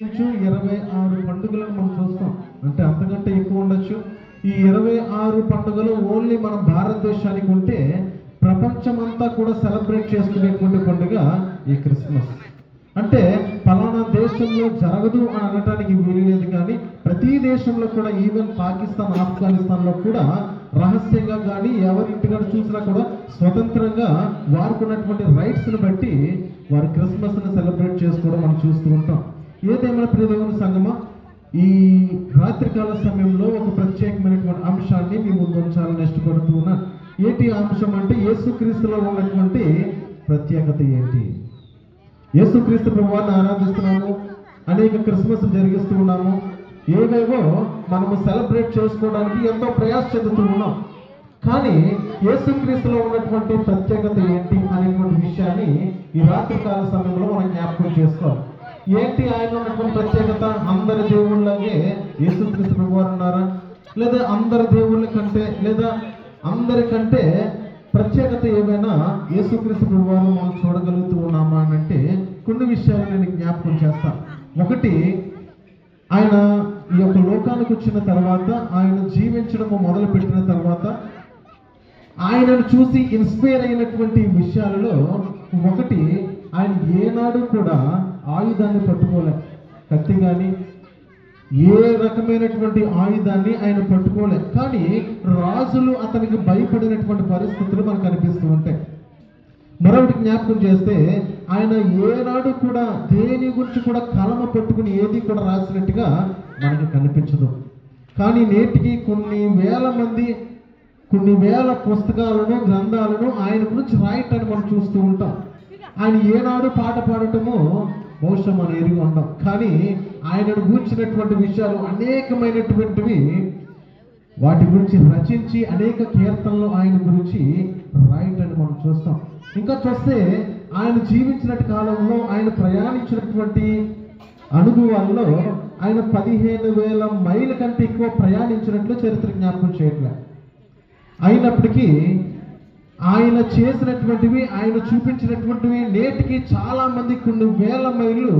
నుంచి ఇరవై ఆరు పండుగలను మనం చూస్తాం. అంటే అంతకంటే ఎక్కువ ఉండొచ్చు. ఈ ఇరవై ఆరు పండుగలు ఓన్లీ మన భారతదేశానికి ఉంటే ప్రపంచమంతా కూడా సెలబ్రేట్ చేసుకునేటువంటి పండుగ ఈ క్రిస్మస్. అంటే ఫలానా దేశంలో జరగదు అని అనటానికి వీలు కానీ ప్రతి దేశంలో కూడా ఈవెన్ పాకిస్తాన్ ఆఫ్ఘనిస్తాన్లో కూడా రహస్యంగా కానీ ఎవరింటిగా చూసినా కూడా స్వతంత్రంగా వారుకున్నటువంటి రైట్స్ని బట్టి వారు క్రిస్మస్ని సెలబ్రేట్ చేసుకోవడం మనం చూస్తూ ఉంటాం. ఏదేమైనా ప్రియదేవుని సంగమా? ఈ రాత్రికాల సమయంలో ఒక ప్రత్యేకమైనటువంటి అంశాన్ని మీ ముందు ఉంచాలని ఇష్టపడుతూ ఉన్నాను ఏంటి అంశం అంటే యేసుక్రీస్తులో ఉన్నటువంటి ప్రత్యేకత ఏంటి? యేసుక్రీస్తు ప్రభువాన్ని ఆరాధిస్తున్నాము అనేక క్రిస్మస్ జరిగిస్తూ ఉన్నాము. ఏవేవో మనము సెలబ్రేట్ చేసుకోవడానికి ఎంతో ప్రయాస చెందుతూ ఉన్నాం. కానీ యేసుక్రీస్తులో ఉన్నటువంటి ప్రత్యేకత ఏంటి అనేటువంటి విషయాన్ని ఈ రాత్రికాల సమయంలో మనం జ్ఞాపకం చేసుకోవాలి. ఏంటి ఆయన ఉన్నటువంటి ప్రత్యేకత? అందరి దేవుళ్ళగే యేసుక్రీస్తు ప్రభు ఉన్నారా? లేదా అందరి దేవుళ్ళ కంటే లేదా అందరికంటే ప్రత్యేకత ఏమైనా యేసుక్రీస్తు ప్రభువాను మనం చూడగలుగుతూ ఉన్నామా అని అంటే కొన్ని విషయాలు నేను జ్ఞాపకం చేస్తాను ఒకటి ఆయన ఈ యొక్క లోకానికి వచ్చిన తర్వాత ఆయన జీవించడం మొదలు పెట్టిన తర్వాత ఆయనను చూసి ఇన్స్పైర్ అయినటువంటి విషయాలలో ఒకటి ఆయన ఏనాడు కూడా ఆయుధాన్ని పట్టుకోలే. కత్తి కానీ ఏ రకమైనటువంటి ఆయుధాన్ని ఆయన పట్టుకోలే. కానీ రాజులు అతనికి భయపడినటువంటి పరిస్థితులు మనకు కనిపిస్తూ ఉంటాయి. మరొకటి జ్ఞాపకం చేస్తే ఆయన ఏనాడు కూడా దేని గురించి కూడా కలమ పట్టుకుని ఏది కూడా రాసినట్టుగా మనకు కనిపించదు. కానీ నేటికి కొన్ని వేల మంది కొన్ని వేల పుస్తకాలను గ్రంథాలను ఆయన గురించి రాయటాన్ని మనం చూస్తూ ఉంటాం. ఆయన ఏనాడు పాట పాడటము మోసం అనేది ఎరిగి కానీ ఆయనను గూర్చినటువంటి విషయాలు అనేకమైనటువంటివి వాటి గురించి రచించి అనేక కీర్తనలు ఆయన గురించి రాయటని మనం చూస్తాం. ఇంకా చూస్తే ఆయన జీవించినట్టు కాలంలో ఆయన ప్రయాణించినటువంటి అనుభవాల్లో ఆయన పదిహేను వేల మైళ్ళ కంటే ఎక్కువ ప్రయాణించినట్లు చరిత్ర జ్ఞాపకం చేయట్లేదు అయినప్పటికీ ఆయన చేసినటువంటివి ఆయన చూపించినటువంటివి నేటికి చాలా మంది కొన్ని వేల మైళ్ళు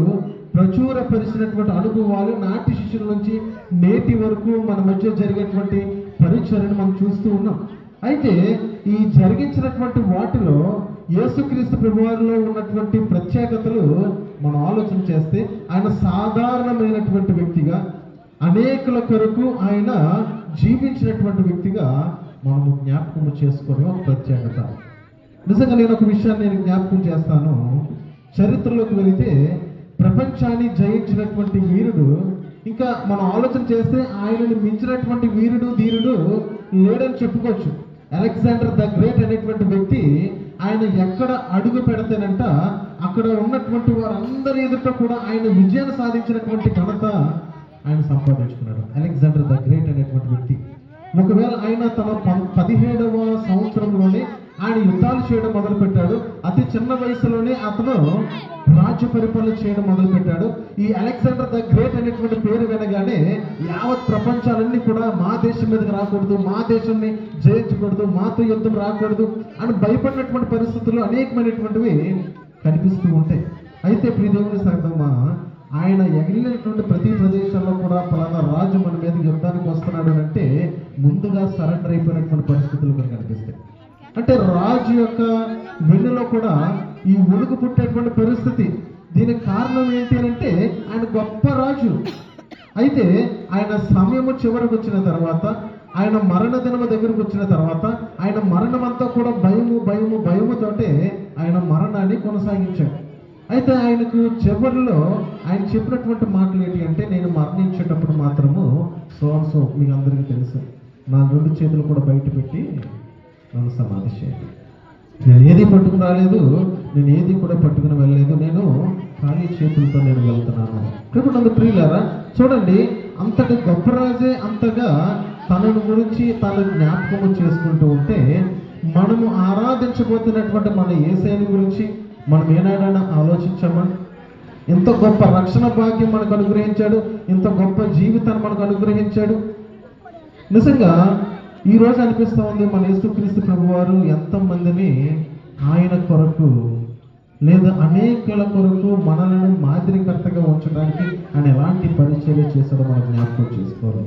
ప్రచురపరిచినటువంటి అనుభవాలు నాటి శిష్యుల నుంచి నేటి వరకు మన మధ్య జరిగేటువంటి పరిచయను మనం చూస్తూ ఉన్నాం. అయితే ఈ జరిగించినటువంటి వాటిలో యేసుక్రీస్తు ప్రభువారిలో ఉన్నటువంటి ప్రత్యేకతలు మనం ఆలోచన చేస్తే ఆయన సాధారణమైనటువంటి వ్యక్తిగా అనేకుల కొరకు ఆయన జీవించినటువంటి వ్యక్తిగా మనము జ్ఞాపకం చేసుకోవడం ఒక ప్రత్యేకత. నిజంగా నేను ఒక విషయాన్ని నేను జ్ఞాపకం చేస్తాను. చరిత్రలోకి వెళితే ప్రపంచాన్ని జయించినటువంటి వీరుడు ఇంకా మనం ఆలోచన చేస్తే ఆయనని మించినటువంటి వీరుడు ధీరుడు లేడని చెప్పుకోవచ్చు. అలెగ్జాండర్ ద గ్రేట్ అనేటువంటి వ్యక్తి ఆయన ఎక్కడ అడుగు పెడితేనంట అక్కడ ఉన్నటువంటి వారందరి ఎదుట కూడా ఆయన విజయాన్ని సాధించినటువంటి ఘనత ఆయన సంపాదించుకున్నాడు. అలెగ్జాండర్ ద గ్రేట్ అనేటువంటి వ్యక్తి. ఒకవేళ ఆయన తన పదిహేడవ సంవత్సరంలోనే ఆయన యుద్ధాలు చేయడం మొదలు పెట్టాడు అతి చిన్న వయసులోనే అతను రాజ్య పరిపాలన చేయడం మొదలు పెట్టాడు ఈ అలెగ్జాండర్ ద గ్రేట్ అనేటువంటి పేరు వినగానే యావత్ ప్రపంచాలన్నీ కూడా మా దేశం మీదకి రాకూడదు మా దేశాన్ని జయించకూడదు మాతో యుద్ధం రాకూడదు అని భయపడినటువంటి పరిస్థితులు అనేకమైనటువంటివి కనిపిస్తూ ఉంటాయి. అయితే ప్రియదేవుని సార్మా ఆయన ఎగిలినటువంటి ప్రతి ప్రదేశంలో కూడా పలానా రాజు మన మీద యుద్ధానికి వస్తున్నాడు అంటే ముందుగా సరెండర్ అయిపోయినటువంటి పరిస్థితులు మనకు కనిపిస్తాయి. అంటే రాజు యొక్క వెన్నులో కూడా ఈ ఉడుకు పుట్టేటువంటి పరిస్థితి. దీనికి కారణం ఏంటి అని అంటే ఆయన గొప్ప రాజు. అయితే ఆయన సమయము చివరకు వచ్చిన తర్వాత ఆయన మరణ దినము దగ్గరకు వచ్చిన తర్వాత ఆయన మరణం అంతా కూడా భయము భయము భయముతోటే ఆయన మరణాన్ని కొనసాగించాడు. అయితే ఆయనకు చివరిలో ఆయన చెప్పినటువంటి మాటలు ఏంటి అంటే నేను మరణించేటప్పుడు మాత్రము సో సో మీకు అందరికీ తెలుసు. నా రెండు చేతులు కూడా బయట పెట్టి నన్ను సమాధి చేయండి. నేను ఏది పట్టుకుని రాలేదు నేను ఏది కూడా పట్టుకుని వెళ్ళలేదు నేను ఖాళీ చేతులతో నేను వెళ్తున్నాను. ఇప్పుడు నన్ను ప్రియులారా చూడండి అంతటి గొప్ప రాజే అంతగా తనను గురించి తన జ్ఞాపకము చేసుకుంటూ ఉంటే మనము ఆరాధించబోతున్నటువంటి మన ఏసైని గురించి మనం ఏనాడైనా ఆలోచించామా? ఎంత గొప్ప రక్షణ భాగ్యం మనకు అనుగ్రహించాడు ఇంత గొప్ప జీవితాన్ని మనకు అనుగ్రహించాడు నిజంగా ఈ రోజు అనిపిస్తూ ఉంది మన యేసుక్రీస్తు ప్రభువారు ఎంతమందిని ఆయన కొరకు లేదా అనేకల కొరకు మనలను మాదిరికర్తగా ఉంచడానికి ఆయన ఎలాంటి పరిచర్య చేశాడో మనం జ్ఞాపకం చేసుకోవాలి.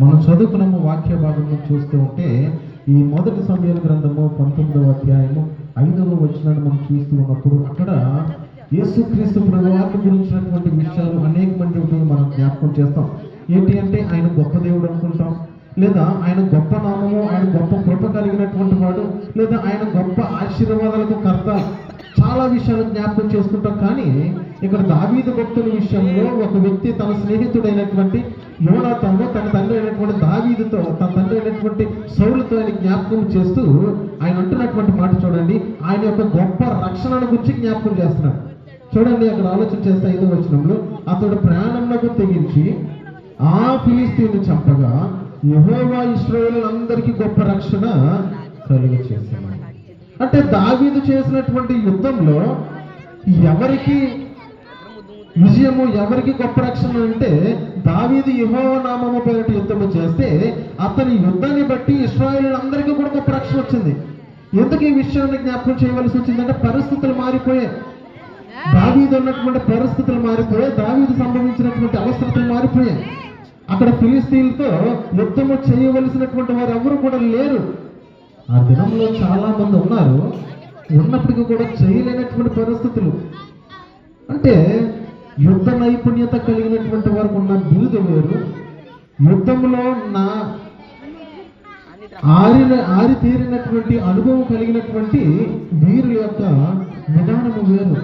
మనం చదువుకున్నాము వాక్య భాగంలో చూస్తూ ఉంటే ఈ మొదటి సమయాల గ్రంథము పంతొమ్మిదవ అధ్యాయము ఐదవ వచనాన్ని మనం చూస్తూ ఉన్నప్పుడు అక్కడ యేసుక్రీస్తు ప్రభువారిని గురించినటువంటి విషయాలు అనేకమైనటువంటి మనం జ్ఞాపకం చేస్తాం. ఏంటి అంటే ఆయన గొప్ప దేవుడు అనుకుంటాం. లేదా ఆయన గొప్ప నామము ఆయన గొప్ప కృప కలిగినటువంటి వాడు లేదా ఆయన గొప్ప ఆశీర్వాదాలకు కర్త. చాలా విషయాలు జ్ఞాపకం చేసుకుంటాం కానీ ఇక్కడ దావీదు భక్తుల విషయంలో ఒక వ్యక్తి తన స్నేహితుడైనటువంటి యోనాతను తన తండ్రి అయినటువంటి దావీదుతో తన తండ్రి అయినటువంటి సౌలుతో ఆయన జ్ఞాపకం చేస్తూ ఆయన అంటున్నటువంటి మాట చూడండి. ఆయన యొక్క గొప్ప రక్షణను గురించి జ్ఞాపకం చేస్తున్నాడు. చూడండి అక్కడ ఆలోచన చేస్తే ఐదో వచనంలో అతడు ప్రాణంలోకి తెగించి ఆ ఫిలిస్తీన్ని చంపగా యహోవా ఇస్రాయేలులందరికీ గొప్ప రక్షణ కలుగు చేస్తున్నాడు అంటే దావీదు చేసినటువంటి యుద్ధంలో ఎవరికి విజయము ఎవరికి గొప్ప రక్షణ అంటే దావీదు యహోవ నామము పేరిట యుద్ధము చేస్తే అతని యుద్ధాన్ని బట్టి ఇస్రాయేలులందరికీ కూడా గొప్ప రక్షణ వచ్చింది. ఎందుకు ఈ విషయాన్ని జ్ఞాపకం చేయవలసి వచ్చిందంటే పరిస్థితులు మారిపోయాయి. దావీదు ఉన్నటువంటి పరిస్థితులు మారిపోయాయి. దావీదు సంభవించినటువంటి అవసరతలు మారిపోయాయి. అక్కడ ఫిలిస్తీన్తో యుద్ధము చేయవలసినటువంటి వారు ఎవరు కూడా లేరు. ఆ దినంలో చాలా మంది ఉన్నారు. ఉన్నప్పటికీ కూడా చేయలేనటువంటి పరిస్థితులు. అంటే యుద్ధ నైపుణ్యత కలిగినటువంటి వారికి ఉన్న బిరుదు వేరు. యుద్ధంలో నా ఆరిన ఆరి తీరినటువంటి అనుభవం కలిగినటువంటి వీరుల యొక్క విధానము వేరు.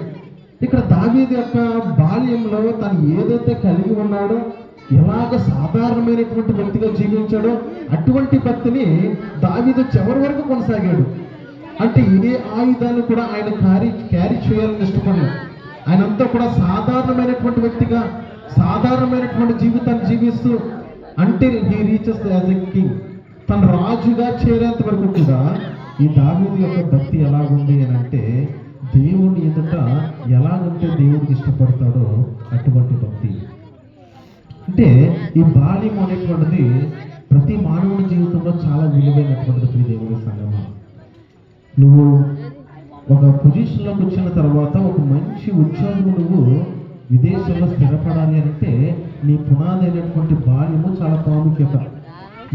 ఇక్కడ దావీది యొక్క బాల్యంలో తను ఏదైతే కలిగి ఉన్నాడో ఎలాగ సాధారణమైనటువంటి వ్యక్తిగా జీవించాడో అటువంటి భక్తిని దావీదు చివరి వరకు కొనసాగాడు. అంటే ఏ ఆయుధాన్ని కూడా ఆయన క్యారీ క్యారీ చేయాలని ఇష్టపడలేదు. ఆయన అంతా కూడా సాధారణమైనటువంటి వ్యక్తిగా సాధారణమైనటువంటి జీవితాన్ని జీవిస్తూ అంటే he reaches as a king తన రాజుగా చేరేంత వరకు కూడా ఈ దావీదు యొక్క భక్తి ఎలాగుంది అని అంటే దేవుని ఎదుట ఉంటే దేవుడికి ఇష్టపడతాడో అటువంటి భక్తి. అంటే ఈ బాల్యం అనేటువంటిది ప్రతి మానవుని జీవితంలో చాలా విలువైనటువంటిది ప్రియ దేవుడి సంగమా. నువ్వు ఒక పొజిషన్లోకి వచ్చిన తర్వాత ఒక మంచి ఉద్యోగం నువ్వు విదేశంలో స్థిరపడాలి అంటే నీ పునాది అయినటువంటి బాల్యము చాలా ప్రాముఖ్యత.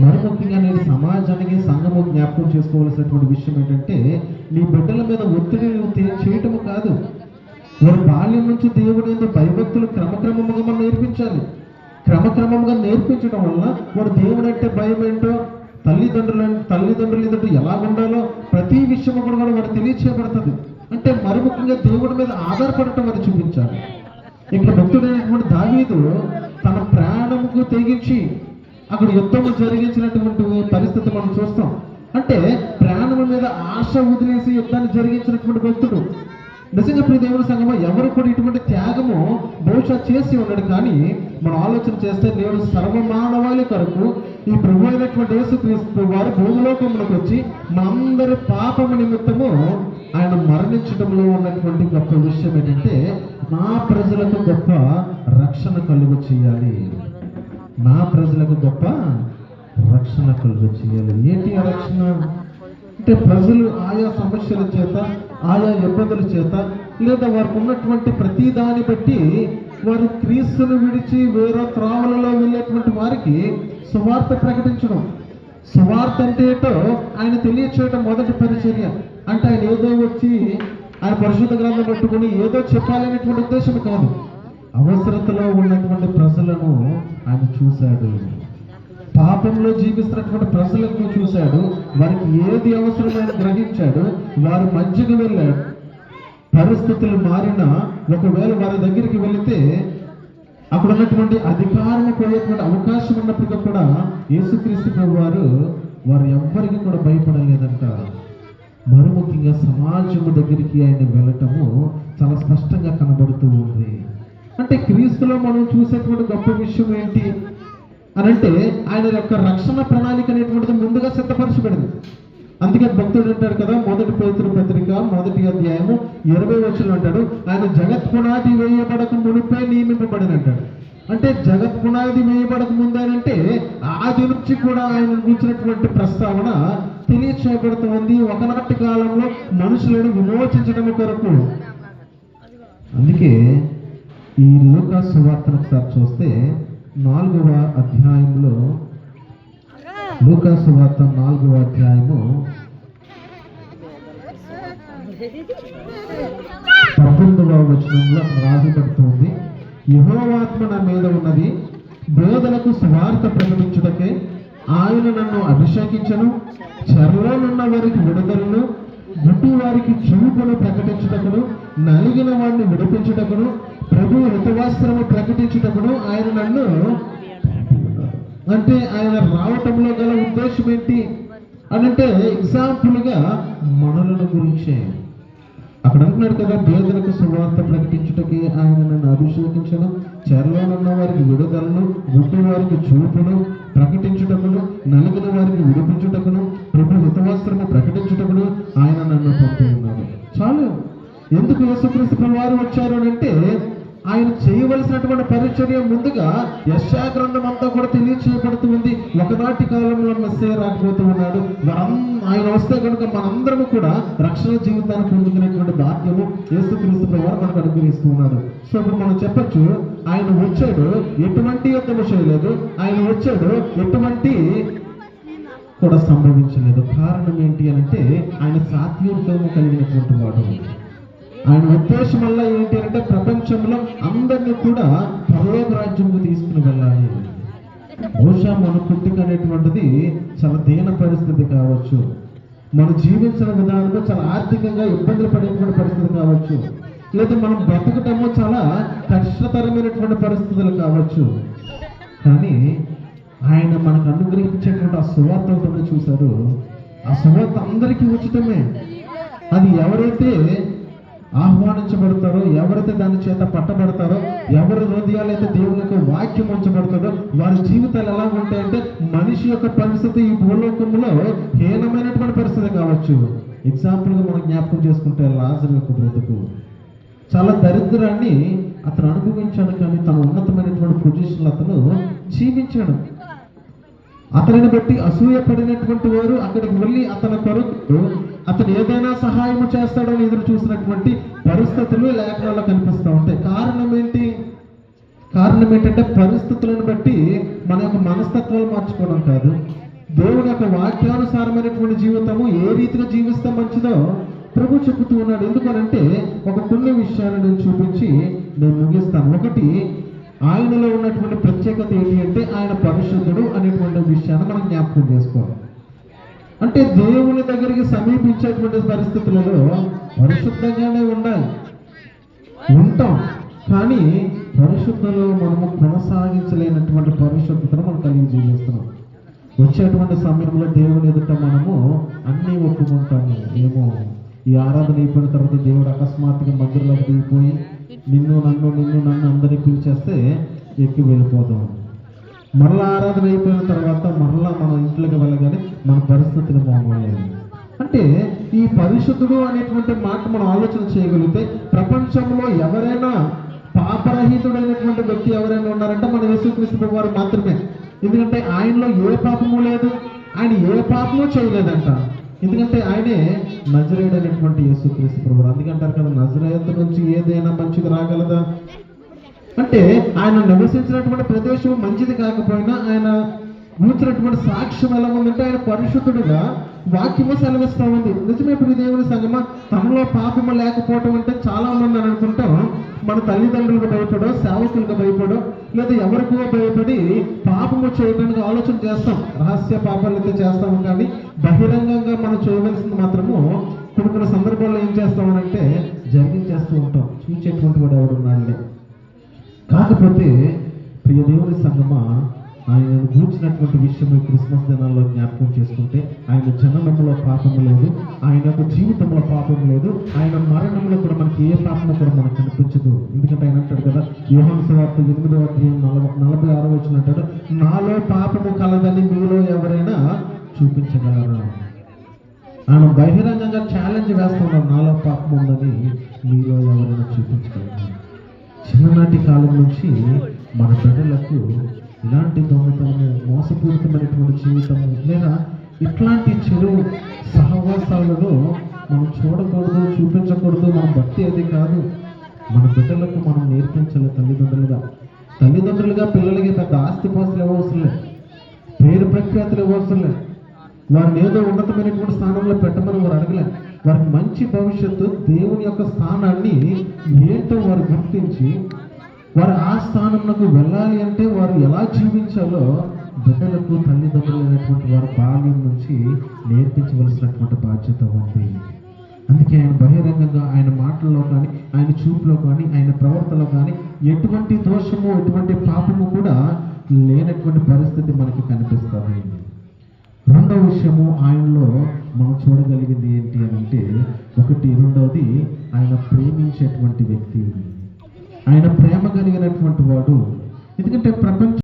మరి ముఖ్యంగా నేను సమాజానికి సంఘము జ్ఞాపకం చేసుకోవాల్సినటువంటి విషయం ఏంటంటే నీ బిడ్డల మీద ఒత్తిడి నువ్వు చేయటము కాదు. వారి బాల్యం నుంచి దేవుడు యొక్క భయభక్తులు క్రమక్రమముగా మనం నేర్పించాలి. క్రమక్రమంగా నేర్పించడం వల్ల వాడు దేవుడు అంటే భయం ఏంటో తల్లిదండ్రులు తల్లిదండ్రులు ఏంటంటే ఎలా ఉండాలో ప్రతి విషయం కూడా కూడా వాడు తెలియచేయబడుతుంది. అంటే మరి ముఖ్యంగా దేవుడి మీద ఆధారపడటం వారు చూపించాలి. ఇక్కడ భక్తుడైనటువంటి దావీదు తన ప్రాణముకు తెగించి అక్కడ యుద్ధము జరిగించినటువంటి పరిస్థితి మనం చూస్తాం. అంటే ప్రాణము మీద ఆశ వదిలేసి యుద్ధాన్ని జరిగించినటువంటి భక్తుడు నిజంగా ప్రియ దేవుని సంగమం ఎవరు కూడా ఇటువంటి త్యాగము బహుశా చేసి ఉన్నాడు కానీ మనం ఆలోచన చేస్తే దేవుడు సర్వమానవాళి కొరకు ఈ ప్రభు అయినటువంటి యేసుక్రీస్తు వారు భూమిలోకంలోకి వచ్చి మనందరి పాపము నిమిత్తము ఆయన మరణించడంలో ఉన్నటువంటి గొప్ప విషయం ఏంటంటే నా ప్రజలకు గొప్ప రక్షణ కలుగు చేయాలి. నా ప్రజలకు గొప్ప రక్షణ కలుగు చేయాలి. ఏంటి రక్షణ? అంటే ప్రజలు ఆయా సమస్యల చేత ఆయా ఇబ్బందుల చేత లేదా వారికి ఉన్నటువంటి ప్రతి దాన్ని బట్టి వారు క్రీస్తును విడిచి వేరే త్రావులలో వెళ్ళేటువంటి వారికి సువార్త ప్రకటించడం. సువార్త అంటే ఏంటో ఆయన తెలియచేయడం మొదటి పరిచర్య. అంటే ఆయన ఏదో వచ్చి ఆయన పరిశుద్ధ గ్రంథం పెట్టుకుని ఏదో చెప్పాలనేటువంటి ఉద్దేశం కాదు. అవసరతలో ఉన్నటువంటి ప్రజలను ఆయన చూశాడు. పాపంలో జీవిస్తున్నటువంటి ప్రజలకు చూశాడు? వారికి ఏది అవసరమైన గ్రహించాడు. వారి మధ్యకు వెళ్ళాడు పరిస్థితులు మారినా ఒకవేళ వారి దగ్గరికి వెళితే అక్కడ ఉన్నటువంటి అధికారం పోయేటువంటి అవకాశం ఉన్నప్పటికీ కూడా యేసుక్రీస్తు ప్రభు వారు వారు ఎవ్వరికి కూడా భయపడలేదంట. మరి ముఖ్యంగా సమాజము దగ్గరికి ఆయన వెళ్ళటము చాలా స్పష్టంగా కనబడుతూ ఉంది. అంటే క్రీస్తులో మనం చూసేటువంటి గొప్ప విషయం ఏంటి? అని అంటే ఆయన యొక్క రక్షణ ప్రణాళిక అనేటువంటిది ముందుగా సిద్ధపరచబడింది. అందుకే భక్తుడు అంటాడు కదా మొదటి పవిత్ర పత్రిక మొదటి అధ్యాయము ఇరవై వచ్చిన అంటాడు. ఆయన జగత్ పునాది వేయబడక మునిపే నియమింపబడిన అంటాడు. అంటే జగత్ పునాది వేయబడక ముందేనంటే ఆది నుంచి కూడా ఆయన కూర్చున్నటువంటి ప్రస్తావన తెలియచేయబడుతుంది ఒకనాటి కాలంలో మనుషులను విమోచించడం కొరకు. అందుకే ఈ లోక సువార్తను ఒకసారి చూస్తే నాలుగవ అధ్యాయంలో లూకా వార్త నాలుగవ అధ్యాయము పంతొమ్మిదవ వచనంలో అక్కడ రాజబడుతుంది యహోవాత్మ నా మీద ఉన్నది బోధలకు స్వార్థ ప్రకటించుటకే ఆయన నన్ను అభిషేకించను చెరలోనున్న వారికి విడుదలను గుడ్డి వారికి చూపును ప్రకటించుటకును నలిగిన వాడిని విడిపించుటకును ప్రభు ఋతువాస్త్రము ప్రకటించుటకును ఆయన నన్ను అంటే ఆయన రావటంలో గల ఉద్దేశం ఏంటి? అని అంటే ఎగ్జాంపుల్గా మనలను గురించే. అక్కడ అంటున్నాడు కదా పేదలకు సువార్త ప్రకటించుటకి ఆయన నన్ను అభిషేకించను చెరలోనున్న వారికి విడుదలను గుడ్డి వారికి చూపును ప్రకటించుటకును నలిగిన వారికి విడిపించుటకును చేయవలసినటువంటి పరిచర్య ముందుగా యశా గ్రంథం అంతా కూడా తెలియచేయబడుతూ ఉంది. ఒకనాటి కాలంలో మెస్సే రాకపోతూ ఉన్నాడు. మనం ఆయన వస్తే కనుక మనందరము కూడా రక్షణ జీవితాన్ని పొందుకునేటువంటి భాగ్యము యేసుక్రీస్తు ప్రభు వారు మనకు అనుగ్రహిస్తూ ఉన్నాడు. సో ఇప్పుడు మనం చెప్పొచ్చు ఆయన వచ్చాడు ఎటువంటి యుద్ధము చేయలేదు ఆయన వచ్చాడు ఎటువంటి కూడా సంభవించలేదు. కారణం ఏంటి అని అంటే ఆయన సాత్వికము కలిగినటువంటి వాడు. ఆయన ఉద్దేశం వల్ల ఏంటి అంటే ప్రపంచంలో అందరినీ కూడా పరలోక రాజ్యంకు తీసుకుని వెళ్ళాలి. బహుశా మన పుట్టుక అనేటువంటిది చాలా దీన పరిస్థితి కావచ్చు. మనం జీవించిన విధానంలో చాలా ఆర్థికంగా ఇబ్బందులు పడేటువంటి పరిస్థితి కావచ్చు. లేదా మనం బ్రతకటము చాలా కష్టతరమైనటువంటి పరిస్థితులు కావచ్చు. కానీ ఆయన మనకు అనుగ్రహించేటువంటి ఆ సువార్త ఒకటి చూశారు. ఆ సువార్త అందరికీ ఉచితమే. అది ఎవరైతే ఆహ్వానించబడతారో ఎవరైతే దాని చేత పట్టబడతారో ఎవరి హృదయాలు అయితే దేవుని యొక్క వాక్యం ఉంచబడుతుందో వారి జీవితాలు ఎలా ఉంటాయంటే మనిషి యొక్క పరిస్థితి ఈ భూలోకంలో హీనమైనటువంటి పరిస్థితి కావచ్చు. ఎగ్జాంపుల్గా మనం జ్ఞాపకం చేసుకుంటే లాజర్ యొక్క బ్రతుకు. చాలా దరిద్రాన్ని అతను అనుభవించాడు కానీ తన ఉన్నతమైనటువంటి పొజిషన్లో అతను జీవించాడు. అతనిని బట్టి అసూయపడినటువంటి వారు అక్కడికి వెళ్ళి అతని కొరకు అతను ఏదైనా సహాయం చేస్తాడని ఎదురు చూసినటువంటి పరిస్థితులు లేఖనాల్లో కనిపిస్తూ ఉంటాయి. కారణం ఏంటి? కారణం ఏంటంటే పరిస్థితులను బట్టి మన యొక్క మనస్తత్వాలు మార్చుకోవడం కాదు. దేవుని యొక్క వాక్యానుసారమైనటువంటి జీవితము ఏ రీతిగా జీవిస్తే మంచిదో ప్రభు చెబుతూ ఉన్నాడు. ఎందుకనంటే ఒక పుణ్య విషయాలు నేను చూపించి నేను ముగిస్తాను. ఒకటి ఆయనలో ఉన్నటువంటి ప్రత్యేకత ఏంటి అంటే ఆయన పరిశుద్ధుడు అనేటువంటి విషయాన్ని మనం జ్ఞాపకం చేసుకోవాలి. అంటే దేవుని దగ్గరికి సమీపించేటువంటి పరిస్థితులలో పరిశుద్ధంగానే ఉండాలి. ఉంటాం. కానీ పరిశుద్ధలో మనము కొనసాగించలేనటువంటి పరిశుద్ధతను మనం కలిగి జీవిస్తున్నాం. వచ్చేటువంటి సమయంలో దేవుని ఎదుట మనము అన్నీ ఒప్పుకుంటాము. ఏమో ఈ ఆరాధన అయిపోయిన తర్వాత దేవుడు అకస్మాత్తుగా మధ్యలోకి దిగిపోయి నిన్ను నన్ను నిన్ను నన్ను అందరినీ పిలిచేస్తే ఎక్కి వెళ్ళిపోదాం మరలా ఆరాధన అయిపోయిన తర్వాత మన పరిస్థితులు బాగున్నాయి అంటే ఈ పరిశుద్ధుడు అనేటువంటి మాట మనం ఆలోచన చేయగలిగితే ప్రపంచంలో ఎవరైనా పాపరహితుడైనటువంటి వ్యక్తి ఎవరైనా ఉన్నారంటే మన యేసుక్రీస్తు వారు మాత్రమే. ఎందుకంటే ఆయనలో ఏ పాపము లేదు ఆయన ఏ పాపము చేయలేదంట. ఎందుకంటే ఆయనే నజరేయుడు అనేటువంటి యేసుక్రీస్తు ప్రభు అందుకంటారు కదా నజరేత నుంచి ఏదైనా మంచిది రాగలదా? అంటే ఆయన నివసించినటువంటి ప్రదేశం మంచిది కాకపోయినా ఆయన కూర్చున్నటువంటి సాక్ష్యం ఎలా ఉందంటే ఆయన పరిశుద్ధుడుగా వాక్యము సెలవిస్తూ ఉంది. నిజమే ఇప్పుడు దేవుని సంగమ తమలో పాపము లేకపోవటం అంటే చాలా మంది అని అనుకుంటాం. మన తల్లిదండ్రులకు భయపడో సేవకులకు భయపడో లేదా ఎవరికో భయపడి పాపము చేయడానికి ఆలోచన చేస్తాం. రహస్య పాపాలు అయితే చేస్తాము కానీ బహిరంగంగా మనం చేయవలసింది మాత్రము కొన్ని కొన్ని సందర్భాల్లో ఏం చేస్తామనంటే జరిగించేస్తూ ఉంటాం. చూచేటువంటి వాడు ఎవరు ఉన్నాడులే కాకపోతే ప్రియ దేవుని సంగమ ఆయన గూర్చినటువంటి విషయం క్రిస్మస్ దినాల్లో జ్ఞాపకం చేసుకుంటే ఆయన జననంలో పాపం లేదు ఆయన యొక్క జీవితంలో పాపం లేదు ఆయన మరణంలో కూడా మనకి ఏ పాపం కూడా మనకు కనిపించదు. ఎందుకంటే ఆయన అంటాడు కదా యోహన్ వార్త ఎనిమిదో అధ్యాయం నలభై నలభై ఆరో వచ్చిన అంటాడు నాలో పాపము కలదని మీలో ఎవరైనా చూపించగలరా? ఆయన బహిరంగంగా ఛాలెంజ్ వేస్తున్నాడు నాలో పాపం ఉందని మీలో ఎవరైనా చూపించగలరా? చిన్ననాటి కాలం నుంచి మన బిడ్డలకు ఇలాంటి దొంగతనము మోసపూరితమైనటువంటి జీవితము లేదా ఇట్లాంటి చెడు సహవాసాలలో మనం చూడకూడదు చూపించకూడదు మన భక్తి అది కాదు. మన బిడ్డలకు మనం నేర్పించాలి తల్లిదండ్రులుగా. తల్లిదండ్రులుగా పిల్లలకి పెద్ద ఆస్తి పాస్తులు ఇవ్వవసరం లేదు. పేరు ప్రఖ్యాతులు ఇవ్వవసరం లేదు. వారిని ఏదో ఉన్నతమైనటువంటి స్థానంలో పెట్టమని వారు అడగలే. వారికి మంచి భవిష్యత్తు దేవుని యొక్క స్థానాన్ని ఏంటో వారు గుర్తించి వారు ఆ స్థానంలోకి వెళ్ళాలి అంటే వారు ఎలా జీవించాలో బిడ్డలకు తల్లిదండ్రులు అనేటువంటి వారు బాల్యం నుంచి నేర్పించవలసినటువంటి బాధ్యత ఉంది. అందుకే ఆయన బహిరంగంగా ఆయన మాటల్లో కానీ ఆయన చూపులో కానీ ఆయన ప్రవర్తనలో కానీ ఎటువంటి దోషము ఎటువంటి పాపము కూడా లేనటువంటి పరిస్థితి మనకి కనిపిస్తుంది. రెండవ విషయము ఆయనలో మనం చూడగలిగింది ఏంటి అని అంటే ఒకటి రెండవది ఆయన ప్రేమించేటువంటి వ్యక్తి. ఆయన ప్రేమ కలిగినటువంటి వాడు. ఎందుకంటే ప్రపంచ